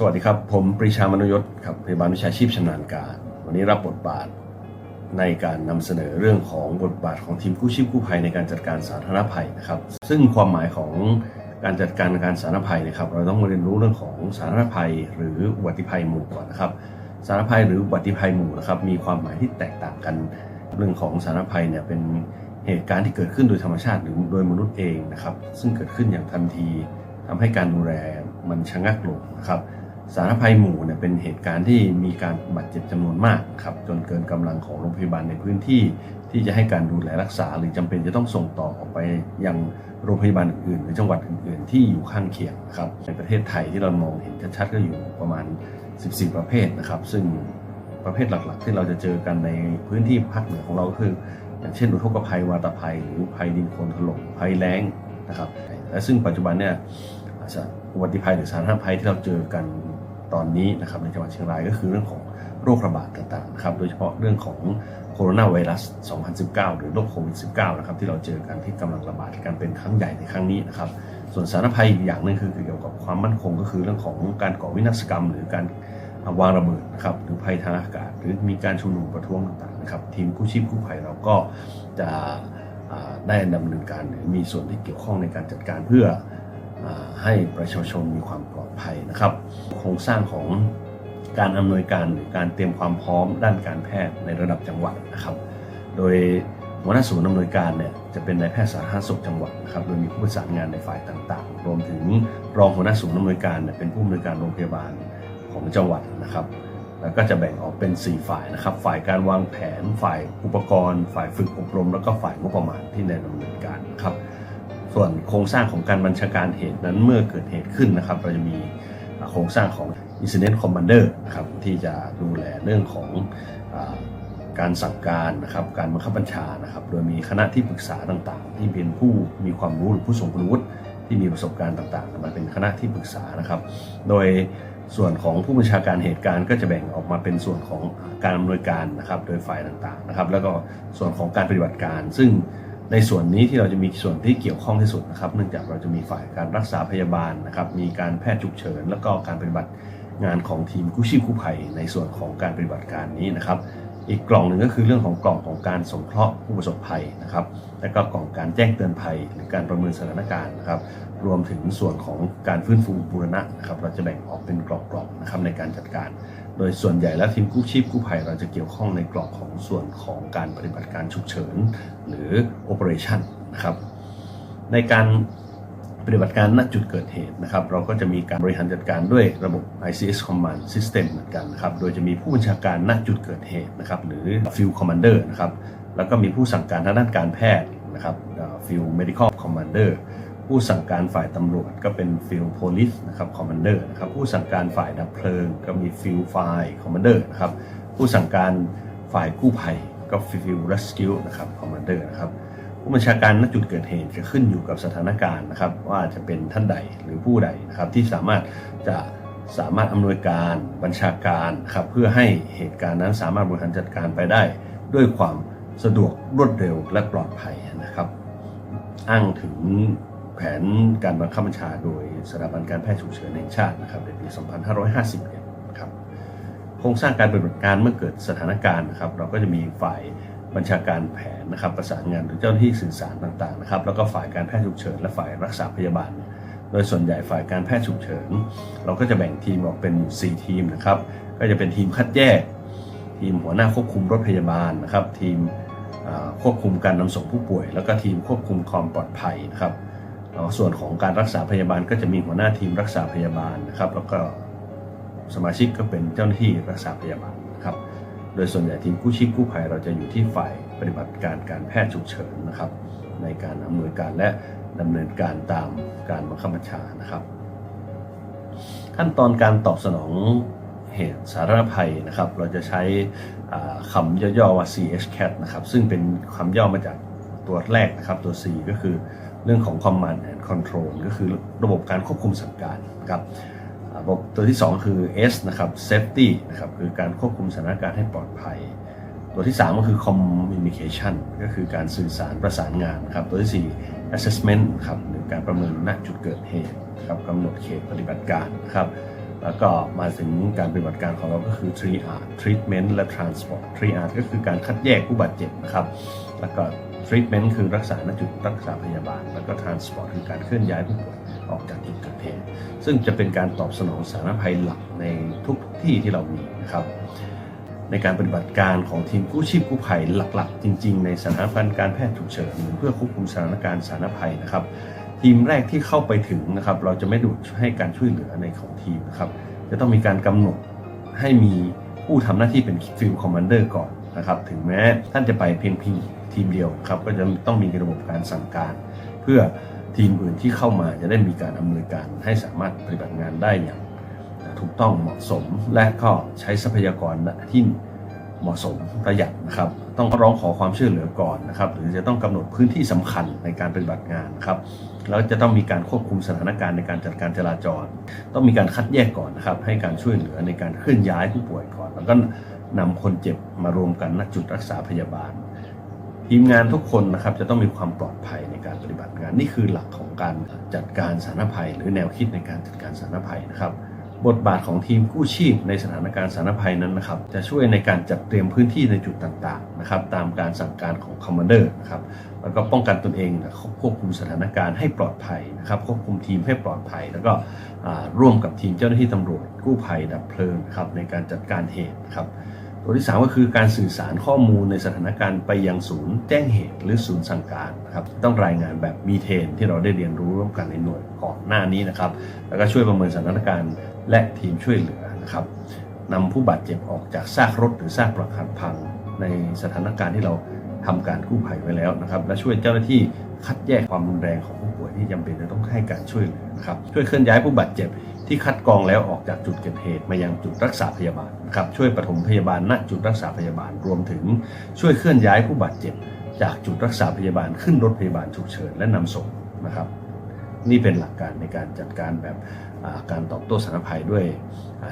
สวัสดีครับ ผมปรีชามนุยศครับพยาบาลวิชาชีพชำนาญการ วันนี้รับบทบาทในการนำเสนอเรื่องของบทบาทของทีมกู้ชีพกู้ภัยในการจัดการสาธารณภัยนะครับ ซึ่งความหมายของการจัดการการสาธารณภัยนะครับ เราต้องมาเรียนรู้เรื่องของสาธารณภัย หรืออุบัติภัยหมู่ก่อนนะครับ สาธารณภัยหรืออุบัติภัยหมู่นะครับมีความหมายที่แตกต่างกันเรื่องของสาธารณภัยเนี่ยเป็นเหตุการณ์ที่เกิดขึ้นโดยธรรมชาติหรือโดยมนุษย์เองนะครับ ซึ่งเกิดขึ้นอย่างทันทีทำให้การดูแลมันชะงักลงนะครับ สารภัยหมู่เนี่ยเป็นเหตุการณ์ที่มีการบาดเจ็บจำนวนมากครับจนเกินกำลังของโรงพยาบาลในพื้นที่ ที่จะให้การดูแลรักษา หรือจำเป็นจะต้องส่งต่อออกไปยังโรงพยาบาลอื่นๆหรือจังหวัดอื่น ๆ ที่อยู่ข้างเคียงครับในประเทศไทยที่เรามองเห็นชัดๆก็อยู่ประมาณ 14 ประเภทนะครับ ซึ่งประเภทหลักๆ ที่เราจะเจอกันในพื้นที่ภาคเหนือของเราก็คือ อย่างเช่นอุทกภัยวาตภัย หรือภัยดินโคลนถล่มภัยแล้งนะครับและซึ่งปัจจุบันเนี่ยอุบัติภัยหรือสาธารณภัยที่เราเจอกัน ตอนนี้นะครับในจังหวัดเชียงรายก็คือเรื่องของโรคระบาดต่างๆนะครับโดยเฉพาะเรื่องของโคโรนาไวรัส 2019 หรือโรคโควิด -19 นะครับที่เราเจอกันที่กำลังระบาดกันเป็นครั้งใหญ่ในครั้งนี้นะครับส่วนสารภัยอีกอย่างหนึงคือเกี่ยวกับความมั่นคงก็คือเรื่องของการก่อวินาศกรรม หรือการวางระเบิดนะครับหรือภัยทางอากาศ หรือมีการชุมนุมประท้วงต่างๆนะครับทีมกู้ชีพกู้ภัยเราก็จะได้ดำเนินการหรือมีส่วนที่เกี่ยวข้องในการจัดการเพื่อ ให้ประชาชนมีความปลอดภัยนะครับ โครงสร้างของการอำนวยการหรือการเตรียมความพร้อมด้านการแพทย์ในระดับจังหวัดนะครับ โดยหัวหน้าศูนย์อำนวยการเนี่ยจะเป็นนายแพทย์สาธารณสุขจังหวัดนะครับ โดยมีผู้ประสานงานในฝ่ายต่างๆ รวมถึงรองหัวหน้าศูนย์อำนวยการเนี่ยเป็นผู้อำนวยการโรงพยาบาลของจังหวัดนะครับ แล้วก็จะแบ่งออกเป็น 4 ฝ่ายนะครับ ฝ่ายการวางแผน ฝ่ายอุปกรณ์ ฝ่ายฝึกอบรม แล้วก็ฝ่ายงบประมาณที่ในดำเนินการนะครับ ส่วนโครงสร้างของการบัญชาการเหตุนั้นเมื่อเกิดเหตุขึ้นนะครับ เราจะมีโครงสร้างของ Incident Commander นะครับที่จะดูแลเรื่องของอการสั่งการนะครับการบังคับบัญชานะครับ โดยมีคณะที่ปรึกษาต่างๆ ที่เป็นผู้มีความรู้หรือผู้ทรงคุณวุฒิที่มีประสบการณ์ต่างๆมาเป็นคณะที่ปรึกษานะครับ โดยส่วนของผู้บัญชาการเหตุการณ์ก็จะแบ่งออกมาเป็นส่วนของการอำนวยการนะครับ โดยฝ่ายต่างๆนะครับ แล้วก็ส่วนของการปฏิบัติการ ซึ่ง ในส่วนนี้ที่เราจะมีส่วนที่เกี่ยวข้องที่สุดนะครับ เนื่องจากเราจะมีฝ่ายการรักษาพยาบาลนะครับ มีการแพทย์ฉุกเฉิน แล้วก็การปฏิบัติงานของทีมกู้ชีพกู้ภัยในส่วนของการปฏิบัติการนี้นะครับ อีกกล่องหนึ่งก็คือเรื่องของกล่องของการสงเคราะห์ผู้ประสบภัยนะครับ และก็กล่องการแจ้งเตือนภัย หรือการประเมินสถานการณ์นะครับ รวมถึงส่วนของการฟื้นฟูบูรณะนะครับ เราจะแบ่งออกเป็นกล่องๆนะครับในการจัดการ โดยส่วนใหญ่แล้วทีมกู้ชีพกู้ภัยเราจะเกี่ยวข้องในกล่องของส่วนของการปฏิบัติการฉุกเฉิน หรือ operation นะครับในการปฏิบัติการณจุดเกิดเหตุนะครับ เราก็จะมีการบริหารจัดการด้วยระบบ ICS Command System เหมือนกันนะครับ โดยจะมีผู้บัญชาการณจุดเกิดเหตุนะครับหรือ Field Commander นะครับ แล้วก็มีผู้สั่งการทางด้านการแพทย์นะครับ Field Medical Commander ผู้สั่งการฝ่ายตำรวจก็เป็น Field Police นะครับ Commander นะครับผู้สั่งการฝ่ายดับเพลิง ก็มี Field Fire Commander นะครับผู้สั่งการฝ่ายกู้ภัยก็ Field Rescue นะครับ Commander นะครับผู้บัญชาการณจุดเกิดเหตุจะขึ้นอยู่กับสถานการณ์นะครับ ว่าจะเป็นท่านใดหรือผู้ใดนะครับที่สามารถจะสามารถอำนวยการบัญชาการครับเพื่อให้เหตุการณ์นั้นสามารถบริหารจัดการไปได้ ด้วยความสะดวกรวดเร็วและปลอดภัยนะครับ อ้างถึง แผนการบังคับบัญชาโดยสถาบันการแพทย์ฉุกเฉินแห่งชาตินะครับในปี 2551ครับโครงสร้างการปฏิบัติการเมื่อเกิดสถานการณ์นะครับ เราก็จะมีฝ่ายบัญชาการแผนนะครับ ประสานงานหรือเจ้าหน้าที่สื่อสารต่างๆนะครับ แล้วก็ฝ่ายการแพทย์ฉุกเฉินและฝ่ายรักษาพยาบาล โดยส่วนใหญ่ฝ่ายการแพทย์ฉุกเฉิน เราก็จะแบ่งทีมออกเป็น4ทีมนะครับ ก็จะเป็นทีมคัดแยก ทีมหัวหน้าควบคุมรถพยาบาลนะครับ ทีมควบคุมการนำส่งผู้ป่วย แล้วก็ทีมควบคุมความปลอดภัยนะครับ ส่วนของการรักษาพยาบาลก็จะมีหัวหน้าทีมรักษาพยาบาลนะครับ แล้วก็สมาชิกก็เป็นเจ้าหน้าที่รักษาพยาบาลนะครับ โดยส่วนใหญ่ทีมกู้ชีพกู้ภัยเราจะอยู่ที่ฝ่ายปฏิบัติการการแพทย์ฉุกเฉินนะครับ ในการอำนวยการและดำเนินการตามการบังคับบัญชานะครับ ขั้นตอนการตอบสนองเหตุสาธารณภัยนะครับ เราจะใช้คำย่อๆว่า CHCAT นะครับ ซึ่งเป็นคำย่อมาจากตัวแรกนะครับตัว C ก็คือ เรื่องของ Command and Control ก็คือระบบการควบคุมสั่งการนะครับระบบตัวที่ 2 คือ S นะครับ Safety นะครับคือการควบคุมสถานการณ์ให้ปลอดภัย ตัวที่ 3 ก็คือ Communication ก็คือการสื่อสารประสานงานครับตัวที่ 4 Assessment ครับหรือการประเมินณจุดเกิดเหตุครับกำหนดเขตปฏิบัติการนะครับแล้วก็มาถึงการปฏิบัติการของเราก็คือ triage treatment และ transport triage ก็คือการคัดแยกผู้บาดเจ็บนะครับ แล้วก็ treatment คือรักษาณจุดรักษาพยาบาล แล้วก็ transport คือการเคลื่อนย้ายผู้ป่วยออกจากจุดเกิดเหตุซึ่งจะเป็นการตอบสนองสารภัยหลักในทุกที่ที่เรามีนะครับ ในการปฏิบัติการของทีมกู้ชีพกู้ภัยหลักๆ จริง ๆ ในสถานการณ์การแพทย์ฉุกเฉินเพื่อควบคุมสถานการณ์สารภัยนะครับ ทีมแรกที่เข้าไปถึงนะครับ เราจะไม่ดูให้การช่วยเหลือในของทีมนะครับ จะต้องมีการกำหนดให้มีผู้ทำหน้าที่เป็นฟิลคอมมานเดอร์ก่อนนะครับ ถึงแม้ท่านจะไปเพียงพียง ทีมเดียวครับก็จะต้องมีระบบการสั่งการ เพื่อทีมอื่นที่เข้ามาจะได้มีการอำนวยการให้สามารถปฏิบัติงานได้อย่างถูกต้องเหมาะสมและก็ใช้ทรัพยากรที่เหมาะสมประหยัดนะครับ ต้องร้องขอความช่วยเหลือก่อนนะครับ หรือจะต้องกำหนดพื้นที่สำคัญในการปฏิบัติงานครับแล้วจะต้องมีการควบคุมสถานการณ์ในการจัดการจราจร ต้องมีการคัดแยกก่อนนะครับ ให้การช่วยเหลือในการเคลื่อนย้ายผู้ป่วยก่อน แล้วก็นำคนเจ็บมารวมกันณจุดรักษาพยาบาล ทีมงานทุกคนนะครับจะต้องมีความปลอดภัยในการปฏิบัติงานนี่คือหลักของการจัดการสาธารณภัย หรือแนวคิดในการจัดการสาธารณภัยนะครับบทบาทของทีมกู้ชีพในสถานการณ์สาธารณภัยนั้นนะครับจะช่วยในการจัดเตรียมพื้นที่ในจุดต่างๆนะครับตามการสั่งการของคอมมานเดอร์นะครับแล้วก็ป้องกันตนเองนะควบคุมสถานการณ์ให้ปลอดภัยนะครับควบคุมทีมให้ปลอดภัย แล้วก็ร่วมกับทีมเจ้าหน้าที่ตำรวจกู้ภัยดับเพลิงนะครับในการจัดการเหตุนะครับ ตัวที่ 3 ก็คือการสื่อสารข้อมูลในสถานการณ์ไปยังศูนย์แจ้งเหตุหรือศูนย์สั่งการนะครับต้องรายงานแบบมีเทนที่เราได้เรียนรู้ร่วมกันในหน่วยก่อนหน้านี้นะครับ แล้วก็ช่วยประเมินสถานการณ์และทีมช่วยเหลือนะครับนำผู้บาดเจ็บออกจากซากรถหรือซากปรักหักพังในสถานการณ์ที่เราทำการกู้ภัยไว้แล้วนะครับ และช่วยเจ้าหน้าที่คัดแยกความรุนแรงของผู้ป่วยที่จำเป็นจะต้องให้การช่วยเหลือนะครับช่วยเคลื่อนย้ายผู้บาดเจ็บ ที่คัดกรองแล้วออกจากจุดเกิดเหตุมายังจุดรักษาพยาบาลนะครับช่วยปฐมพยาบาลณจุดรักษาพยาบาลรวมถึงช่วยเคลื่อนย้ายผู้บาดเจ็บ จากจุดรักษาพยาบาลขึ้นรถพยาบาลฉุกเฉินและนำส่งนะครับ นี่เป็นหลักการในการจัดการแบบการตอบโต้สาธารภัยด้วย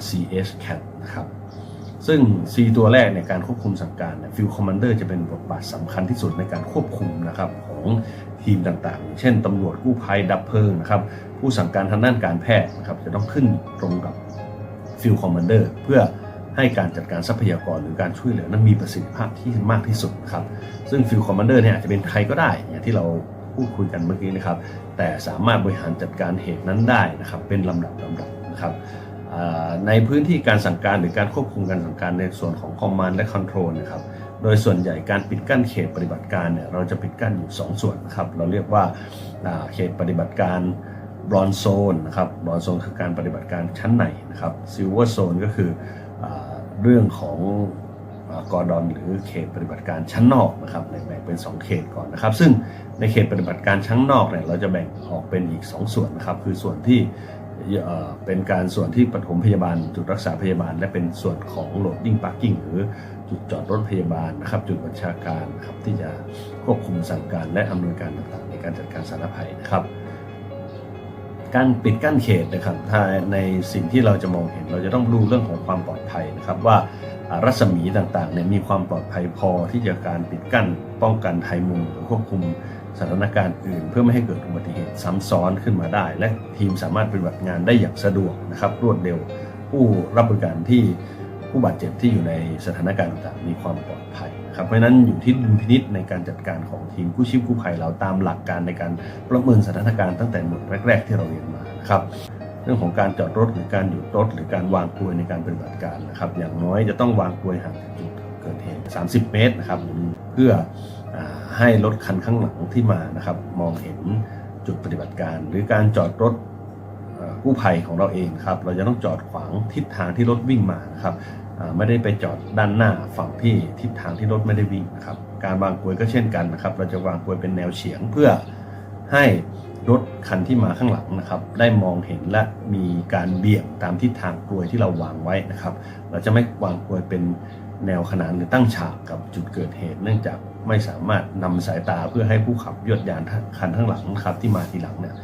CS CAT นะครับซึ่ง C ตัวแรกในการควบคุมสั่งการฟิลคอมมานเดอร์จะเป็นบทบาทสำคัญที่สุดในการควบคุมนะครับของทีมต่างๆ เช่นตำรวจกู้ภัยดับเพลิงนะครับ ผู้สั่งการทางด้านการแพทย์นะครับจะต้องขึ้นตรงกับฟิลคอมมานเดอร์เพื่อให้การจัดการทรัพยากรหรือการช่วยเหลือนั้นมีประสิทธิภาพที่มากที่สุดครับซึ่งฟิลคอมมานเดอร์เนี่ยอาจจะเป็นใครก็ได้อย่างที่เราพูดคุยกันเมื่อกี้นะครับ แต่สามารถบริหารจัดการเหตุนั้นได้นะครับ เป็นลำดับลำดับนะครับในพื้นที่การสั่งการหรือการควบคุมการสั่งการในส่วนของคอมมานด์และคอนโทรลนะครับ โดยส่วนใหญ่การปิดกั้นเขตปฏิบัติการเนี่ยเราจะปิดกั้นอยู่ 2 ส่วนนะครับ เราเรียกว่าเขตปฏิบัติการ บรอนโซนนะครับบรอนโซนคือการปฏิบัติการชั้นในนะครับซิลเวอร์โซนก็คืออเรื่องของกอร์ดอนหรือเขตปฏิบัติการชั้นนอกนะครับแบ่งเป็น 2 เขตก่อนนะครับ ซึ่งในเขตปฏิบัติการชั้นนอกเนี่ยเราจะแบ่งออกเป็นอีก 2 ส่วนนะครับคือส่วนที่เป็นการส่วนที่ปฐมพยาบาล จุดรักษาพยาบาล และเป็นส่วนของ loading parking หรือจุดจอดรถพยาบาลนะครับจุดบัญชาการครับที่จะควบคุมสั่งการและอำนวยการต่างๆ ในการจัดการสาธารณภัยนะครับ การปิดกั้นเขตนะครับถ้าในสิ่งที่เราจะมองเห็น เราจะต้องดูเรื่องของความปลอดภัยนะครับว่ารัศมีต่างๆเนี่ยมีความปลอดภัยพอที่จะการปิดกั้นป้องกันไทยมุงหรือควบคุมสถานการณ์อื่น เพื่อไม่ให้เกิดอุบัติเหตุซ้ำซ้อนขึ้นมาได้ และทีมสามารถปฏิบัติงานได้อย่างสะดวกนะครับรวดเร็วผู้รับบริการที่ผู้บาดเจ็บที่อยู่ในสถานการณ์ต่างๆมีความปลอดภัย นะครับเพราะนั้นอยู่ที่ดุลพินิษในการจัดการของทีมกู้ชีพกู้ภัยเราตามหลักการในการประเมินสถานการณ์ตั้งแต่หน่วยแรก ๆ ที่เราเรียนมานะครับเรื่องของการจอดรถหรือการหยุดรถ หรือการวางกลวยในการปฏิบัติการนะครับ อย่างน้อยจะต้องวางกลวยห่างจากจุดเกิดเหตุ 30 เมตรนะครับเพื่ออให้รถคันข้างหลังที่มานะครับมองเห็นจุดปฏิบัติการ หรือการจอดรถกู้ภัยของเราเองครับเราจะต้องจอดขวางทิศทางที่รถวิ่งมานะครับ ไม่ได้ไปจอดด้านหน้าฝั่งที่ทิศทางที่รถไม่ได้วิ่งนะครับการวางกลวยก็เช่นกันนะครับ เราจะวางกลวยเป็นแนวเฉียงเพื่อให้รถคันที่มาข้างหลังนะครับ ได้มองเห็นและมีการเบี่ยงตามทิศทางกลวยที่เราวางไว้นะครับ เราจะไม่วางกลวยเป็นแนวขนานหรือตั้งฉากกับจุดเกิดเหตุ เนื่องจากไม่สามารถนำสายตาเพื่อให้ผู้ขับยวดยานคันข้างหลังนะครับที่มาทีหลังเนี่ย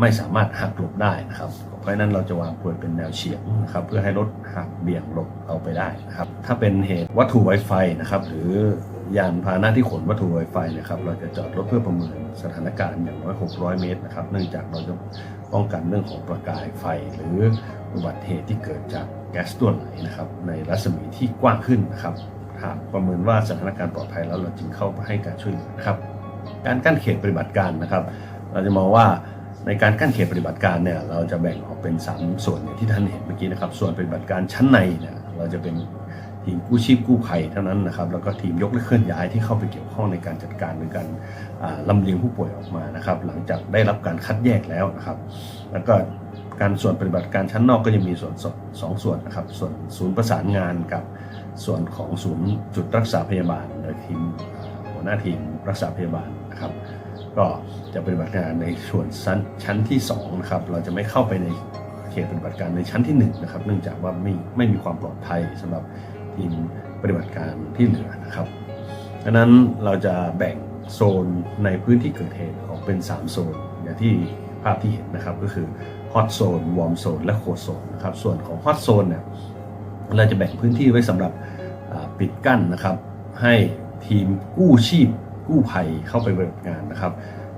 ไม่สามารถหักหลบได้นะครับ เพราะฉะนั้นเราจะวางกลวยเป็นแนวเฉียงนะครับ เพื่อให้รถหักเบี่ยงหลบเอาไปได้นะครับ ถ้าเป็นเหตุวัตถุไวไฟนะครับ หรือยานพาหนะที่ขนวัตถุไวไฟนะครับ เราจะจอดรถเพื่อประเมินสถานการณ์อย่างน้อย 600 เมตรนะครับ เนื่องจากเราจะป้องกันเรื่องของประกายไฟ หรืออุบัติเหตุที่เกิดจากแก๊สตัวไหนนะครับ ในรัศมีที่กว้างขึ้นนะครับหากประเมินว่าสถานการณ์ปลอดภัยแล้วเราจึงเข้าไปให้การช่วยเหลือนะครับ การกั้นเขตปฏิบัติการนะครับ เราจะมองว่าในการกั้นเขตปฏิบัติการเนี่ยเราจะแบ่งออกเป็น 3 ส่วนอย่างที่ท่านเห็นเมื่อกี้นะครับส่วนปฏิบัติการชั้นในเนี่ยเราจะเป็นทีมกู้ชีพกู้ภัยเท่านั้นนะครับแล้วก็ทีมยกและเคลื่อนย้ายที่เข้าไปเกี่ยวข้องในการจัดการหรือการอ่าลำเลียงผู้ป่วยออกมานะครับ หลังจากได้รับการคัดแยกแล้วนะครับ แล้วก็การส่วนปฏิบัติการชั้นนอกก็ยังมีส่วนสองส่วนนะครับส่วนศูนย์ประสานงานกับส่วนของศูนย์จุดรักษาพยาบาลโดยทีมหัวหน้าทีมรักษาพยาบาลนะครับ ก็จะปฏิบัติการในส่วนชั้นที่2นะครับเราจะไม่เข้าไปในเขตปฏิบัติการในชั้นที่1นะครับเนื่องจากว่าไม่ไม่มีความปลอดภัยสำหรับทีมปฏิบัติการที่เหลือนะครับดังนั้นเราจะแบ่งโซนในพื้นที่เกิดเหตุออกเป็น 3 โซนอย่างที่ภาพที่เห็นนะครับก็คือฮอตโซนวอร์มโซนและโคโซนนะครับส่วนของฮอตโซนเนี่ยเราจะแบ่งพื้นที่ไว้สำหรับปิดกั้นนะครับให้ทีมกู้ชีพ กู้ภัยเข้าไปปฏิบัติงานนะครับ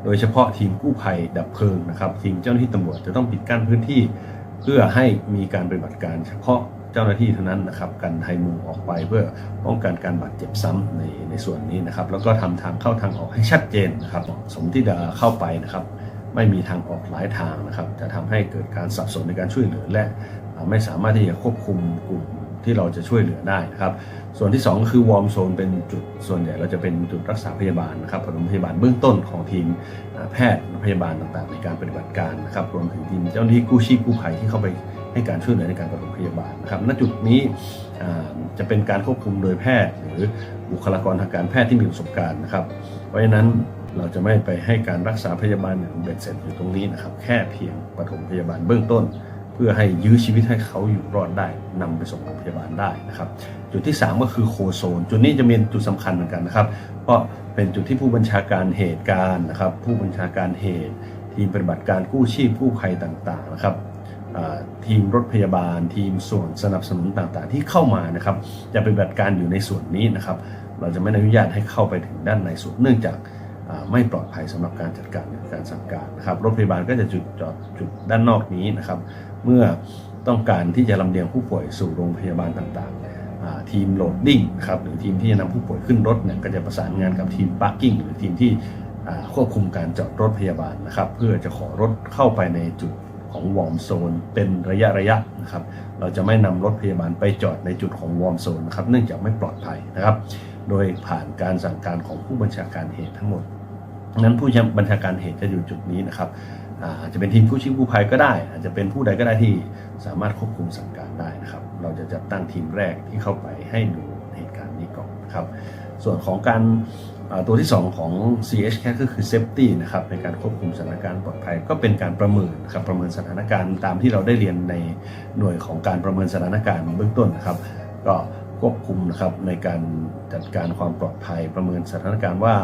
โดยเฉพาะทีมกู้ภัยดับเพลิงนะครับ ทีมเจ้าหน้าที่ตำรวจจะต้องปิดกั้นพื้นที่ เพื่อให้มีการปฏิบัติการ เฉพาะเจ้าหน้าที่เท่านั้นนะครับกันไทยมุงออกไปเพื่อป้องกันการบาดเจ็บซ้ำในในส่วนนี้นะครับ แล้วก็ทำทางเข้าทางออกให้ชัดเจนนะครับสมที่จะเข้าไปนะครับไม่มีทางออกหลายทางนะครับ จะทำให้เกิดการสับสนในการช่วยเหลือและไม่สามารถที่จะควบคุมกลุ่ม ที่เราจะช่วยเหลือได้นะครับ ส่วนที่ 2 ก็คือวอร์มโซนเป็นจุดส่วนใหญ่เราจะเป็นจุดรักษาพยาบาลนะครับปฐมพยาบาลเบื้องต้นของทีมแพทย์พยาบาลต่างๆ ในการปฏิบัติการนะครับรวมถึงทีมเจ้าหน้าที่กู้ชีพกู้ภัยที่เข้าไปให้การช่วยเหลือในการปฐมพยาบาลนะครับณจุดนี้จะเป็นการควบคุมโดยแพทย์ หรือบุคลากรทางการแพทย์ที่มีประสบการณ์นะครับ เพราะฉะนั้นเราจะไม่ไปให้การรักษาพยาบาลอย่างเบ็ดเสร็จอยู่ตรงนี้นะครับ แค่เพียงปฐมพยาบาลเบื้องต้น เพื่อให้ยื้อชีวิตให้เขาอยู่รอดได้นำไปส่งโรงพยาบาลได้นะครับ จุดที่ 3 ก็คือโคโซน จุดนี้จะเป็นจุดสำคัญเหมือนกันนะครับ เพราะเป็นจุดที่ผู้บัญชาการเหตุการณ์นะครับ ผู้บัญชาการเหตุ ทีมปฏิบัติการกู้ชีพกู้ภัยต่างๆนะครับทีมรถพยาบาล ทีมส่วนสนับสนุนต่างๆ ที่เข้ามานะครับ จะปฏิบัติการอยู่ในส่วนนี้นะครับ เราจะไม่อนุญาตให้เข้าไปถึงด้านในสุดเนื่องจากไม่ปลอดภัยสำหรับการจัดการการสั่งการนะครับรถพยาบาลก็จะจุดจอดจุดด้านนอกนี้นะครับ เมื่อต้องการที่จะลำเลียงผู้ป่วยสู่โรงพยาบาลต่างๆ ทีมโหลดดิ้งครับหรือทีมที่จะนำผู้ป่วยขึ้นรถเนี่ยก็จะประสานงานกับทีมพาร์กิ้งหรือทีมที่ควบคุมการจอดรถพยาบาลนะครับ เพื่อจะขอรถเข้าไปในจุดของวอร์มโซนเป็นระยะระยะนะครับ เราจะไม่นำรถพยาบาลไปจอดในจุดของวอร์มโซนนะครับเนื่องจากไม่ปลอดภัยนะครับ โดยผ่านการสั่งการของผู้บัญชาการเหตุทั้งหมดนั้นผู้บัญชาการเหตุจะอยู่จุดนี้นะครับ อาจจะเป็นทีมกู้ชีพกู้ภัยก็ได้ อาจจะเป็นผู้ใดก็ได้ที่สามารถควบคุมสั่งการได้นะครับ เราจะจัดตั้งทีมแรกที่เข้าไปให้ดูเหตุการณ์นี้ก่อนนะครับ ส่วนของการตัวที่ 2 ของ CH c a t ก็คือ Safety นะครับในการควบคุมสถานการณ์ปลอดภัยก็เป็นการประเมินครับประเมินสถานการณ์ตามที่เราได้เรียนในหน่วยของการประเมินสถานการณ์เบื้องต้นนะครับ ก็ควบคุมนะครับในการจัดการความปลอดภัย ประเมินสถานการณ์ว่า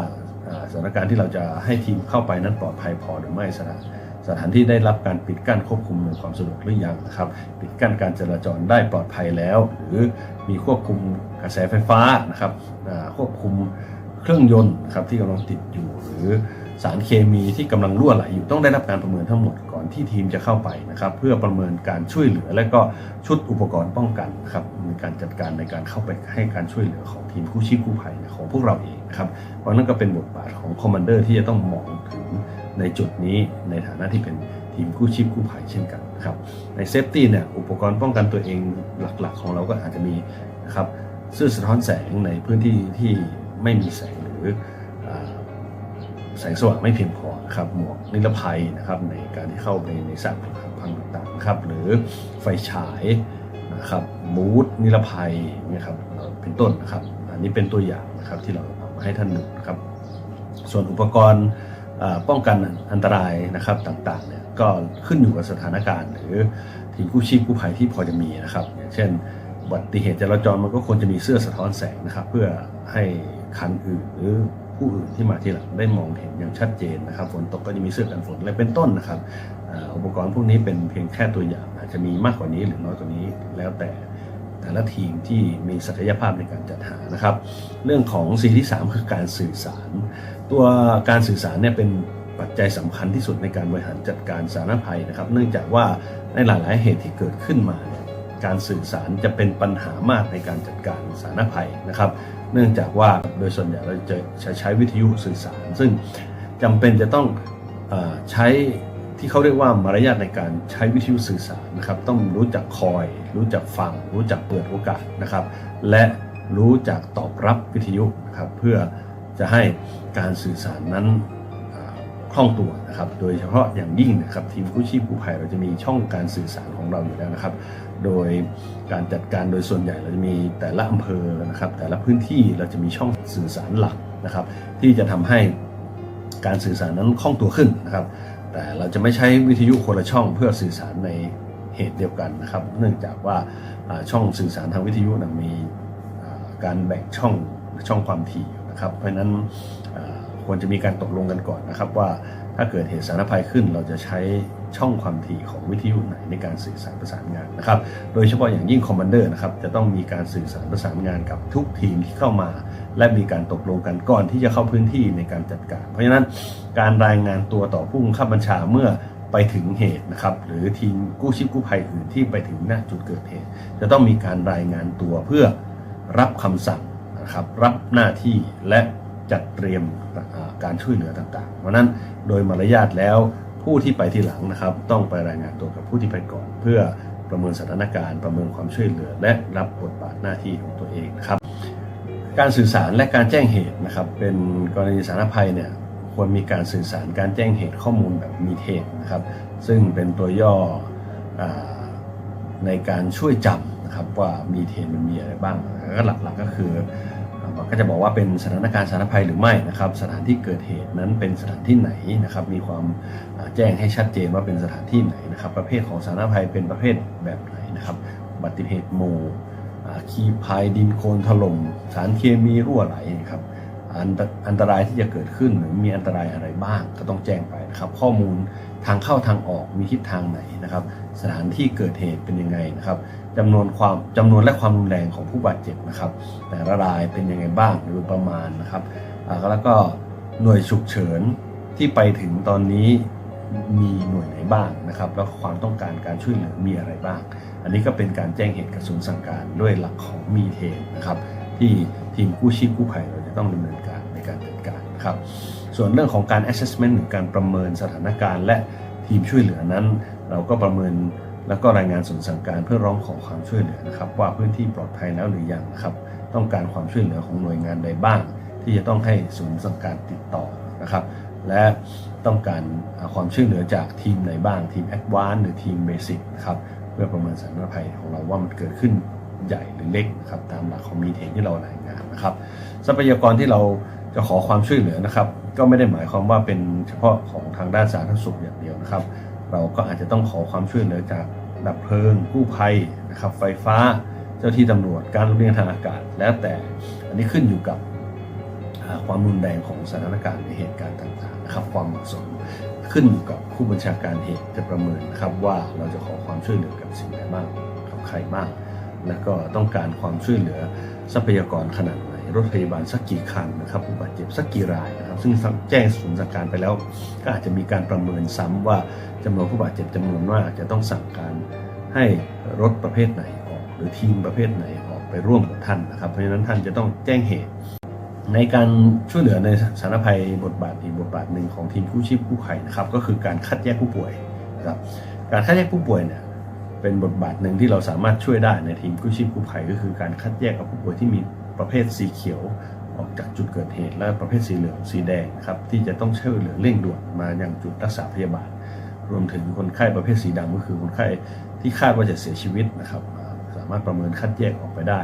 อ่าสถานการณ์ที่เราจะให้ทีมเข้าไปนั้นปลอดภัยพอหรือไม่สถาน สถานที่ได้รับการปิดกั้นควบคุมในความสะดวกหรือยังนะครับปิดกั้นการจราจรได้ปลอดภัยแล้ว หรือมีควบคุมกระแสไฟฟ้านะครับควบคุมเครื่องยนต์นะครับที่กำลังติดอยู่ หรือสารเคมีที่กำลังรั่วไหลอยู่ต้องได้รับการประเมินทั้งหมดก่อนที่ทีมจะเข้าไปนะครับ เพื่อประเมินการช่วยเหลือและก็ชุดอุปกรณ์ป้องกันนะครับในการจัดการในการเข้าไปให้การช่วยเหลือของทีมกู้ชีพกู้ภัยของพวกเราเองนะครับเพราะนั่นก็เป็นบทบาทของคอมมานเดอร์ที่จะต้องมองถึง ในจุดนี้ในฐานะที่เป็นทีมกู้ชีพกู้ภัยเช่นกันนะครับในเซฟตี้เนี่ยอุปกรณ์ป้องกันตัวเองหลักๆ ของเราก็อาจจะมีนะครับเสื้อสะท้อนแสงในพื้นที่ที่ไม่มีแสงหรืออแสงสว่างไม่เพียงพอนะครับหมวกนิรภัยนะครับในการที่เข้าไปในสระพังต่างๆครับหรือไฟฉายนะครับบูธนิรภัยนะครับเป็นต้นนะครับอันนี้เป็นตัวอย่างนะครับที่เราเอามาให้ท่านดูนะครับส่วนอุปกรณ์ ป้องกันอันตรายนะครับต่างๆเนี่ยก็ขึ้นอยู่กับสถานการณ์ หรือทีมกู้ชีพกู้ภัยที่พอจะมีนะครับอย่างเช่นอุบัติเหตุจราจรมันก็ควรจะมีเสื้อสะท้อนแสงนะครับ เพื่อให้คันอื่นหรือผู้อื่นที่มาที่หลังได้มองเห็นอย่างชัดเจนนะครับฝนตกก็จะมีเสื้อกันฝนอะไรเป็นต้นนะครับอุปกรณ์พวกนี้เป็นเพียงแค่ตัวอย่างอาจจะมีมากกว่านี้หรือน้อยกว่านี้แล้วแต่ แต่ละทีมที่มีศักยภาพในการจัดหานะครับ เรื่องของสิ่งที่ 3 คือการสื่อสาร ตัวการสื่อสารเนี่ยเป็นปัจจัยสำคัญที่สุดในการบริหารจัดการสาธารณภัยนะครับ เนื่องจากว่าในหลาย ๆ เหตุที่เกิดขึ้นมาเนี่ยการสื่อสารจะเป็นปัญหามากในการจัดการสาธารณภัยนะครับ เนื่องจากว่าโดยส่วนใหญ่เราจะใช้ใช้วิทยุสื่อสาร ซึ่งจำเป็นจะต้องอใช้ ที่เขาเรียกว่ามารยาทในการใช้วิทยุสื่อสารนะครับ ต้องรู้จักคอย รู้จักฟัง รู้จักเปิดโอกาสนะครับ และรู้จักตอบรับวิทยุนะครับเพื่อจะให้การสื่อสารนั้นคล่องตัวนะครับ โดยเฉพาะอย่างยิ่งนะครับทีมกู้ชีพกู้ภัยเราจะมีช่องการสื่อสารของเราอยู่แล้วนะครับ โดยการจัดการโดยส่วนใหญ่เราจะมีแต่ละอำเภอนะครับ แต่ละพื้นที่เราจะมีช่องสื่อสารหลักนะครับ ที่จะทำให้การสื่อสารนั้นคล่องตัวขึ้นนะครับ แต่เราจะไม่ใช้วิทยุคนละช่องเพื่อสื่อสารในเหตุเดียวกันนะครับ เนื่องจากว่าช่องสื่อสารทางวิทยุนะมีการแบ่งช่องช่องความถี่นะครับ เพราะฉะนั้นควรจะมีการตกลงกันก่อนนะครับว่า ถ้าเกิดเหตุสารภัยขึ้นเราจะใช้ช่องความถี่ของวิทยุไหนในการสื่อสารประสานงานนะครับ โดยเฉพาะอย่างยิ่งคอมมานเดอร์นะครับจะต้องมีการสื่อสารประสานงานกับทุกทีมที่เข้ามา และมีการตกลงกันก่อนที่จะเข้าพื้นที่ในการจัดการ เพราะฉะนั้นการรายงานตัวต่อผู้บังคับบัญชาเมื่อไปถึงเหตุนะครับหรือทีมกู้ชีพกู้ภัยอื่นที่ไปถึงณจุดเกิดเหตุ จะต้องมีการรายงานตัวเพื่อรับคำสั่งนะครับรับหน้าที่และ จัดเตรียมการช่วยเหลือต่างๆ เพราะนั้นโดยมารยาทแล้วผู้ที่ไปทีหลังนะครับ ต้องไปรายงานตัวกับผู้ที่ไปก่อน เพื่อประเมินสถานการณ์ประเมินความช่วยเหลือ และรับบทบาทหน้าที่ของตัวเองนะครับ การสื่อสารและการแจ้งเหตุนะครับ เป็นกรณีสารภัยเนี่ยควรมีการสื่อสารการแจ้งเหตุข้อมูลแบบมีเทนนะครับ ซึ่งเป็นตัวย่ออในการช่วยจำนะครับว่ามีเทนมันมีอะไรบ้างแล้วก็หลักๆก็คือ ก็จะบอกว่าเป็นสถานการณ์สาธารณภัยหรือไม่นะครับ สถานที่เกิดเหตุนั้นเป็นสถานที่ไหนนะครับ มีความแจ้งให้ชัดเจนว่าเป็นสถานที่ไหนนะครับ ประเภทของสาธารณภัยเป็นประเภทแบบไหนนะครับอุบัติเหตุหมู่ขีพายดินโคลนถล่มสารเคมีรั่วไหลนะครับอันตรายที่จะเกิดขึ้นหรือมีอันตรายอะไรบ้างก็ต้องแจ้งไปนะครับ ข้อมูลทางเข้าทางออกมีทิศทางไหนนะครับ สถานที่เกิดเหตุเป็นยังไงนะครับ จำนวนความจำนวนและความรุนแรงของผู้บาดเจ็บนะครับ แต่ละรายเป็นยังไงบ้างโดยประมาณนะครับแล้วก็หน่วยฉุกเฉินที่ไปถึงตอนนี้มีหน่วยไหนบ้างนะครับ แล้วความต้องการการช่วยเหลือมีอะไรบ้าง อันนี้ก็เป็นการแจ้งเหตุกับศูนสั่งการด้วยหลักของมีเทนนะครับ ที่ทีมกู้ชีพกู้ภัยเราจะต้องดำเนินการในการจัดการครับ ส่วนเรื่องของการ assessment หรือการประเมินสถานการณ์ และทีมช่วยเหลือนั้น เราก็ประเมิน แล้วก็รายงานศูนสั่งการเพื่อร้องขอความช่วยเหลือนะครับ ว่าพื้นที่ปลอดภัยแล้วหรือยังนะครับ ต้องการความช่วยเหลือของหน่วยงานใดบ้าง ที่จะต้องให้ศูนย์สั่งการติดต่อนะครับ และต้องการความช่วยเหลือจากทีมไหนบ้างทีม Advance หรือทีม Basic นะครับเพื่อประเมินสถานภัยของเราว่ามันเกิดขึ้นใหญ่หรือเล็กนะครับตามหลักของมีเทนที่เรารายงานนะครับ ทรัพยากรที่เราจะขอความช่วยเหลือนะครับ ก็ไม่ได้หมายความว่าเป็นเฉพาะของทางด้านสาธารณสุขอย่างเดียวนะครับ เราก็อาจจะต้องขอความช่วยเหลือจากดับเพลิง กู้ภัยนะครับ ไฟฟ้าเจ้าที่ตำรวจการรถเรียนทางอากาศ แล้วแต่อันนี้ขึ้นอยู่กับความรุนแรงของสถานการณ์ในเหตุการณ์ต่างๆนะครับ ความเหมาะสมขึ้นอยู่กับผู้บัญชาการเหตุจะประเมินนะครับว่าเราจะขอความช่วยเหลือกับสิ่งใดบ้างกับใครบ้างแล้วก็ต้องการความช่วยเหลือทรัพยากรขนาด รถพยาบาลสักกี่คันนะครับผู้บาดเจ็บสักกี่รายนะครับ ซึ่งแจ้งศูนย์สั่งการไปแล้ว ก็อาจจะมีการประเมินซ้ำว่าจำนวนผู้บาดเจ็บจำนวนมากจะต้องสั่งการให้รถประเภทไหนออก หรือทีมประเภทไหนออกไปร่วมกับท่านนะครับ เพราะฉะนั้นท่านจะต้องแจ้งเหตุ ในการช่วยเหลือในสานภัยบทบาทอีกบทบาทหนึ่งของทีมกู้ชีพกู้ภัยนะครับ ก็คือการคัดแยกผู้ป่วยนะครับการคัดแยกผู้ป่วยเนี่ยเป็นบทบาทหนึ่งที่เราสามารถช่วยได้ในทีมกู้ชีพกู้ภัยก็คือการคัดแยกกับผู้ป่วยที่มี ประเภทสีเขียวออกจากจุดเกิดเหตุและประเภทสีเหลืองสีแดงครับที่จะต้องช่วยเหลือเร่งด่วนมายังจุดรักษาพยาบาล รวมถึงคนไข้ประเภทสีดำก็คือคนไข้ที่คาดว่าจะเสียชีวิตนะครับ สามารถประเมินคัดแยกออกไปได้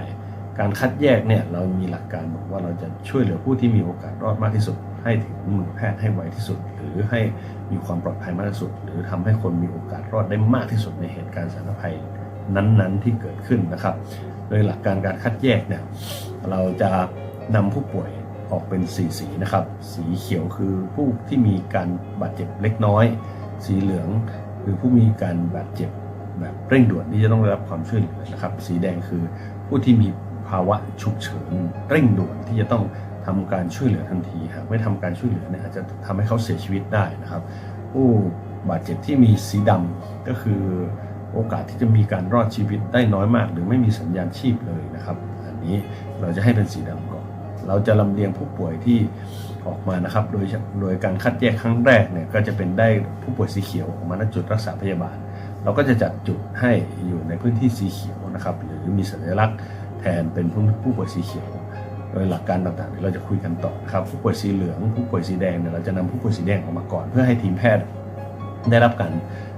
การคัดแยกเนี่ยเรามีหลักการบอกว่าเราจะช่วยเหลือผู้ที่มีโอกาสรอดมากที่สุด ให้ถึงมือแพทย์ให้ไวที่สุด หรือให้มีความปลอดภัยมากที่สุด หรือทำให้คนมีโอกาสรอดได้มากที่สุดในเหตุการณ์สารภัยนั้นๆที่เกิดขึ้นนะครับ โดยหลักการการคัดแยกเนี่ย เราจะนำผู้ป่วยออกเป็นสีสีนะครับ สีเขียวคือผู้ที่มีการบาดเจ็บเล็กน้อย สีเหลืองคือผู้มีการบาดเจ็บแบบเร่งด่วนที่จะต้องได้รับความช่วยเหลือนะครับ สีแดงคือผู้ที่มีภาวะฉุกเฉินเร่งด่วนที่จะต้องทำการช่วยเหลือทันทีหากไม่ทำการช่วยเหลือเนี่ยอาจจะทำให้เขาเสียชีวิตได้นะครับ ผู้บาดเจ็บที่มีสีดำก็คือโอกาสที่จะมีการรอดชีวิตได้น้อยมาก หรือไม่มีสัญญาณชีพเลยนะครับ นี้เราจะให้เป็นสีดำก่อน เราจะลำเลียงผู้ป่วยที่ออกมานะครับ โดยโดยการคัดแยกครั้งแรกเนี่ยก็จะเป็นได้ผู้ป่วยสีเขียวออกมาณจุดรักษาพยาบาล เราก็จะจัดจุดให้อยู่ในพื้นที่สีเขียวนะครับหรือมีสัญลักษณ์แทนเป็นผู้ป่วยสีเขียวโดยหลักการต่างๆเดี๋ยวเราจะคุยกันต่อครับผู้ป่วยสีเหลือง ผู้ป่วยสีแดงเนี่ยเราจะนำผู้ป่วยสีแดงออกมาก่อน เพื่อให้ทีมแพทย์ได้รับการ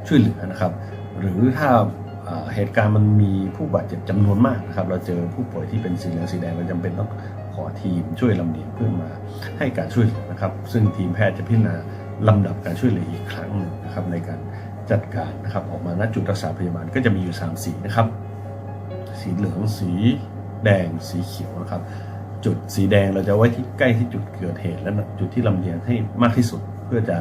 ช่วยเหลือนะครับ หรือถ้า เหตุการณ์มันมีผู้บาดเจ็บจำนวนมากนะครับ เราเจอผู้ป่วยที่เป็นสีเหลืองสีแดงเราจำเป็นต้องขอทีมช่วยลำเลียงเพื่อมาให้การช่วยเหลือนะครับ ซึ่งทีมแพทย์จะพิจารณาลำดับการช่วยเหลืออีกครั้งหนึ่งนะครับในการจัดการนะครับออกมาณจุดรักษาพยาบาลก็จะมีอยู่ 3 สีนะครับ สีเหลืองสีแดงสีเขียวนะครับ จุดสีแดงเราจะไว้ที่ใกล้ที่จุดเกิดเหตุและจุดที่ลำเลียงให้มากที่สุด เพื่อจะ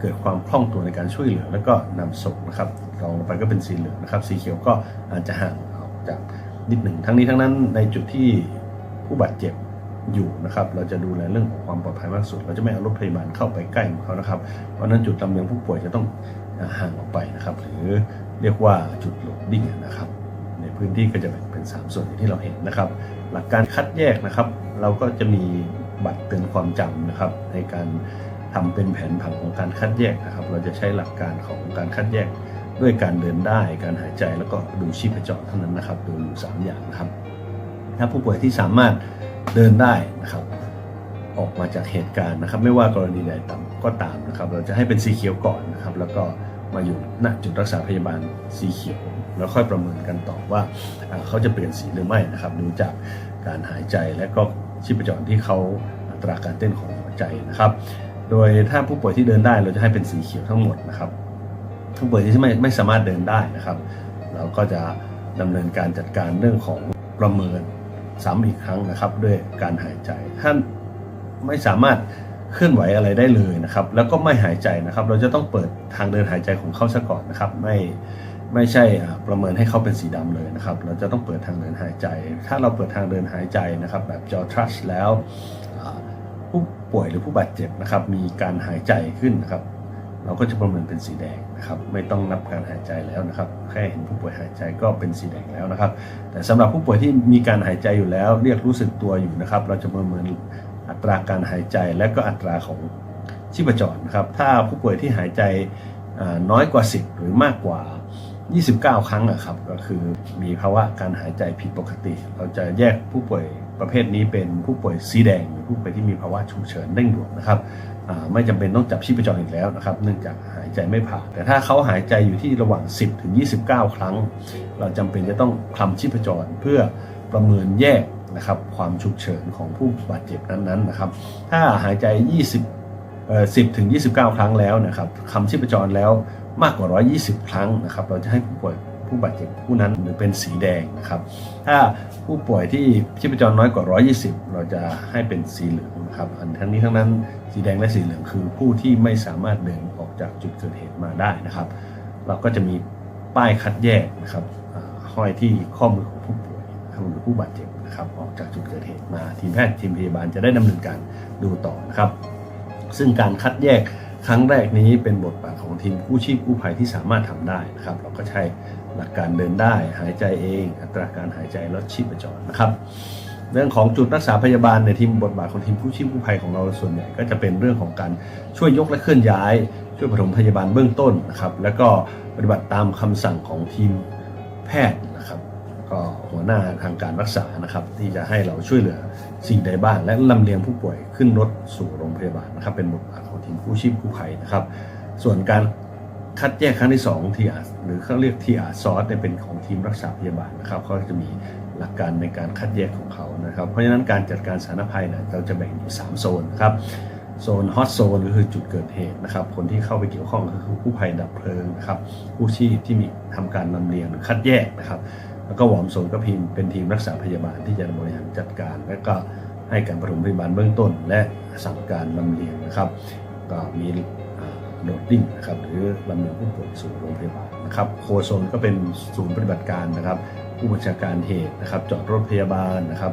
เกิดความคล่องตัวในการช่วยเหลือ แล้วก็นำส่งนะครับ รองลงไปก็เป็นสีเหลืองนะครับ สีเขียวก็อาจจะห่างออกจากนิดหนึ่ง ทั้งนี้ทั้งนั้นในจุดที่ผู้บาดเจ็บอยู่นะครับ เราจะดูแลเรื่องของความปลอดภัยมากสุด เราจะไม่เอารถพยาบาลเข้าไปใกล้ของเขานะครับ เพราะนั้นจุดลำเลียงผู้ป่วยจะต้องห่างออกไปนะครับ หรือเรียกว่าจุดโหลดดิ้งนะครับ ในพื้นที่ก็จะแบ่งเป็น 3 ส่วนที่เราเห็นนะครับ หลักการคัดแยกนะครับ เราก็จะมีบัตรเตือนความจำนะครับ ในการทำเป็นแผนผังของการคัดแยกนะครับ เราจะใช้หลักการของการคัดแยก ด้วยการเดินได้การหายใจแล้วก็ดูชีพจรเท่านั้นนะครับดูอยู่ 3 อย่างนะครับถ้าผู้ป่วยที่สามารถเดินได้นะครับ ออกมาจากเหตุการณ์นะครับ ไม่ว่ากรณีใดต่ำก็ตามนะครับ เราจะให้เป็นสีเขียวก่อนนะครับ แล้วก็มาอยู่ณจุดรักษาพยาบาลสีเขียว แล้วค่อยประเมินกันต่อว่าอ่าเขาจะเปลี่ยนสีหรือไม่นะครับ ดูจากการหายใจและก็ชีพจรที่เขาอัตราการเต้นของหัวใจนะครับ โดยถ้าผู้ป่วยที่เดินได้เราจะให้เป็นสีเขียวทั้งหมดนะครับ ผู้ป่วยที่ไม่ไม่สามารถเดินได้นะครับ เราก็จะดำเนินการจัดการเรื่องของประเมินซ้ำอีกครั้งนะครับ ด้วยการหายใจท่านไม่สามารถเคลื่อนไหวอะไรได้เลยนะครับ แล้วก็ไม่หายใจนะครับ เราจะต้องเปิดทางเดินหายใจของเขาซะก่อนนะครับ ไม่ไม่ใช่อประเมินให้เขาเป็นสีดำเลยนะครับ เราจะต้องเปิดทางเดินหายใจ ถ้าเราเปิดทางเดินหายใจนะครับ แบบจอทรัชแล้วผู้ป่วยหรือผู้บาดเจ็บนะครับ มีการหายใจขึ้นนะครับ เราก็จะประเมินเป็นสีแดง นะครับไม่ต้องนับการหายใจแล้วนะครับ แค่เห็นผู้ป่วยหายใจก็เป็นสีแดงแล้วนะครับ แต่สำหรับผู้ป่วยที่มีการหายใจอยู่แล้ว เรียกรู้สึกตัวอยู่นะครับ เราจะประเมินอัตราการหายใจและก็อัตราของชีพจรนะครับ ถ้าผู้ป่วยที่หายใจน้อยกว่า 10 หรือมากกว่า 29 ครั้งอะครับ ก็คือมีภาวะการหายใจผิดปกติ เราจะแยกผู้ป่วย ประเภทนี้เป็นผู้ป่วยสีแดงหรือผู้ป่วยที่มีภาวะฉุกเฉินเร่งด่วนนะครับไม่จำเป็นต้องจับชีพจรอีกแล้วนะครับ เนื่องจากหายใจไม่ผ่าน แต่ถ้าเขาหายใจอยู่ที่ระหว่าง 10 ถึง 29 ครั้ง เราจำเป็นจะต้องคลำชีพจรเพื่อประเมินแยกนะครับความฉุกเฉินของผู้บาดเจ็บนั้นๆนะครับ ถ้าหายใจ 20เอ่อ10 ถึง 29 ครั้งแล้วนะครับคำชีพจรแล้วมากกว่า 120 ครั้งนะครับ เราจะให้ผู้ป่วย ผู้บาดเจ็บผู้นั้นหรือเป็นสีแดงนะครับถ้าผู้ป่วยที่ชีพจรน้อยกว่า 120 เราจะให้เป็นสีเหลืองนะครับอันทั้งนี้ทั้งนั้นสีแดงและสีเหลืองคือผู้ที่ไม่สามารถเดินออกจากจุดเกิดเหตุมาได้นะครับ เราก็จะมีป้ายคัดแยกนะครับห้อยที่ข้อมือของผู้ป่วยหรือผู้บาดเจ็บนะครับออกจากจุดเกิดเหตุมาทีมแพทย์ทีมพยาบาลจะได้ดำเนินการดูต่อนะครับ ซึ่งการคัดแยกครั้งแรกนี้เป็นบทบาทของทีมกู้ชีพกู้ภัยที่สามารถทำได้นะครับ เราก็ใช้ หลักการเดินได้หายใจเอง อัตราการหายใจลดชีพจรนะครับ เรื่องของจุดรักษาพยาบาลในทีมบทบาทของทีมกู้ชีพกู้ภัยของเราส่วนใหญ่ก็จะเป็นเรื่องของการช่วยยกและเคลื่อนย้าย ช่วยปฐมพยาบาลเบื้องต้นนะครับแล้วก็ปฏิบัติตามคำสั่งของทีมแพทย์นะครับก็หัวหน้าทางการรักษานะครับ ที่จะให้เราช่วยเหลือสิ่งใดบ้าง และลำเลียงผู้ป่วยขึ้นรถสู่โรงพยาบาลนะครับ เป็นบทบาทของทีมกู้ชีพกู้ภัยนะครับ ส่วนการ คัดแยกครั้งที่2ทีอาหรือเขาเรียกทีอาซอสเนี่ยเป็นของทีมรักษาพยาบาลนะครับเขาจะมีหลักการในการคัดแยกของเขานะครับ เพราะฉะนั้นการจัดการสาธารณภัยเนี่ยเราจะแบ่งอยู่ 3 โซนนะครับโซนฮอตโซนก็คือจุดเกิดเหตุนะครับ คนที่เข้าไปเกี่ยวข้องก็คือผู้ภัยดับเพลิงนะครับผู้ชีพที่มีทำการลำเลียงหรือคัดแยกนะครับ แล้วก็วอร์มโซนก็พิมเป็นทีมรักษาพยาบาลที่จะบริหารจัดการ และก็ให้การปฐมพยาบาลเบื้องต้น และสั่งการลำเลียงนะครับ ก็มี โหลดดิ้งนะครับหรือลำเลียงผู้ป่วยสู่โรงพยาบาลนะครับโคโซนก็เป็นศูนย์ปฏิบัติการนะครับ ผู้บัญชาการเหตุนะครับจอดรถพยาบาลนะครับ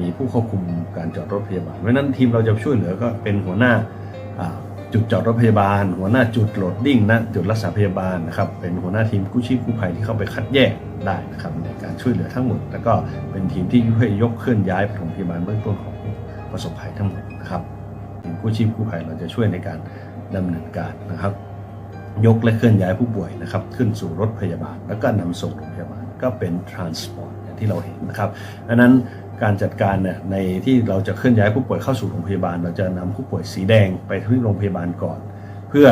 มีผู้ควบคุมการจอดรถพยาบาลเพราะฉะนั้นทีมเราจะช่วยเหลือก็เป็นหัวหน้าจุดจอดรถพยาบาล หัวหน้าจุดโหลดดิ้งนะจุดรักษาพยาบาลนะครับเป็นหัวหน้าทีมกู้ชีพกู้ภัยที่เข้าไปคัดแยกได้นะครับในการช่วยเหลือทั้งหมด แล้วก็เป็นทีมที่ช่วยยกเคลื่อนย้ายปฐมพยาบาลเบื้องต้นของประสบภัยทั้งหมดนะครับทีมกู้ชีพกู้ภัยเราจะช่วยในการ ดำเนินการนะครับ ยกและเคลื่อนย้ายผู้ป่วยนะครับ ขึ้นสู่รถพยาบาล แล้วก็นำส่งโรงพยาบาลก็เป็น transport อย่างที่เราเห็นนะครับดังนั้นการจัดการเนี่ยในที่เราจะเคลื่อนย้ายผู้ป่วยเข้าสู่โรงพยาบาล เราจะนำผู้ป่วยสีแดงไปที่โรงพยาบาลก่อน เพื่อ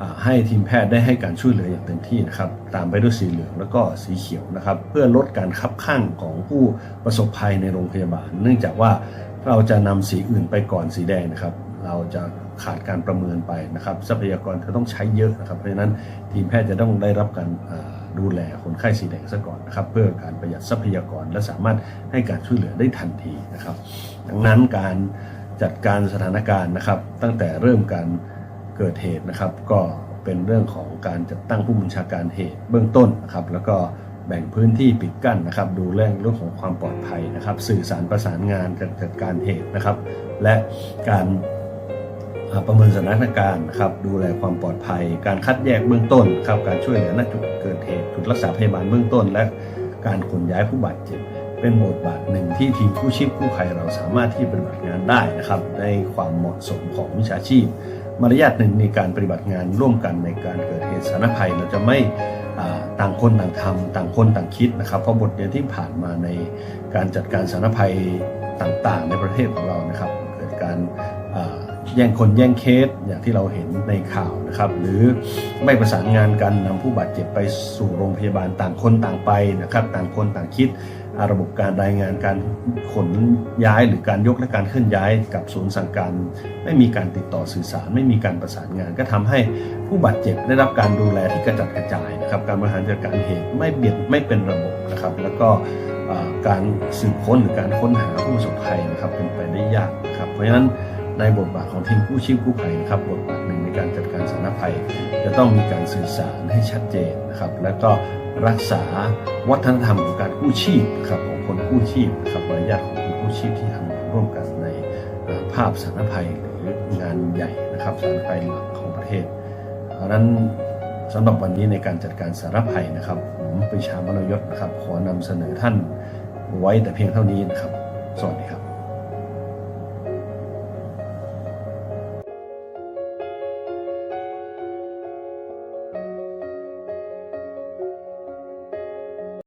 อให้ทีมแพทย์ได้ให้การช่วยเหลืออย่างเต็มที่นะครับ ตามไปด้วยสีเหลืองแล้วก็สีเขียวนะครับ เพื่อลดการคับข้างของผู้ประสบภัยในโรงพยาบาล เนื่องจากว่าเราจะนำสีอื่นไปก่อนสีแดงนะครับ เราจะ ขาดการประเมินไปนะครับ ทรัพยากรจะต้องใช้เยอะนะครับ เพราะฉะนั้นทีมแพทย์จะต้องได้รับการดูแลคนไข้สีแดงซะก่อนนะครับ เพื่อการประหยัดทรัพยากรและสามารถให้การช่วยเหลือได้ทันทีนะครับ ดังนั้นการจัดการสถานการณ์นะครับ ตั้งแต่เริ่มการเกิดเหตุนะครับ ก็เป็นเรื่องของการจัดตั้งผู้บัญชาการเหตุเบื้องต้นนะครับ แล้วก็แบ่งพื้นที่ปิดกั้นนะครับ ดูแลเรื่องของความปลอดภัยนะครับ สื่อสารประสานงานการจัดการเหตุนะครับ และการ ประเมินสถานการณ์นะครับดูแลความปลอดภัย การคัดแยกเบื้องต้นครับการช่วยเหลือณจุดเกิดเหตุจุดรักษาพยาบาลเบื้องต้น และการขนย้ายผู้บาดเจ็บเป็นบทบาทหนึ่งที่ทีมกู้ชีพกู้ภัยเราสามารถที่ปฏิบัติงานได้นะครับในความเหมาะสมของวิชาชีพ มารยาทหนึ่งในการปฏิบัติงานร่วมกันในการเกิดเหตุสารภัยเราจะไม่ต่างคนต่างทำต่างคนต่างคิดนะครับเพราะบทเรียนที่ผ่านมาในการจัดการสารภัยต่างๆ ในประเทศของเรานะครับ เกิดการ แย่งคนแย่งเคสอย่างที่เราเห็นในข่าวนะครับหรือไม่ประสานงานกันนำผู้บาดเจ็บไปสู่โรงพยาบาลต่างคนต่างไปนะครับต่างคนต่างคิดระบบการรายงานการขนย้ายหรือการยกและการเคลื่อนย้ายกับศูนย์สั่งการ ไม่มีการติดต่อสื่อสาร ไม่มีการประสานงาน ก็ทำให้ผู้บาดเจ็บได้รับการดูแลที่กระจัดกระจายนะครับการบริหารจัดการเหตุไม่เบียดไม่เป็นระบบนะครับแล้วก็การสืบค้นหรือการค้นหาผู้ประสบภัยนะครับเป็นไปได้ยากนะครับเพราะฉะนั้น ในบทบาทของทีมกู้ชีพกู้ภัยนะครับบทบาทหนึ่งในการจัดการสาธารภัย จะต้องมีการสื่อสารให้ชัดเจนนะครับ แล้วก็รักษาวัฒนธรรมของการกู้ชีพนะครับของคนกู้ชีพนะครับมารยาทของคนกู้ชีพที่ทำงานร่วมกันในภาพสาธารภัยหรืองานใหญ่นะครับสาธารภัยหลักของประเทศเพราะนั้นสำหรับวันนี้ในการจัดการสารภัยนะครับผมปรีชามโนยศนะครับ ขอนำเสนอท่านไว้แต่เพียงเท่านี้นะครับ สวัสดีครับ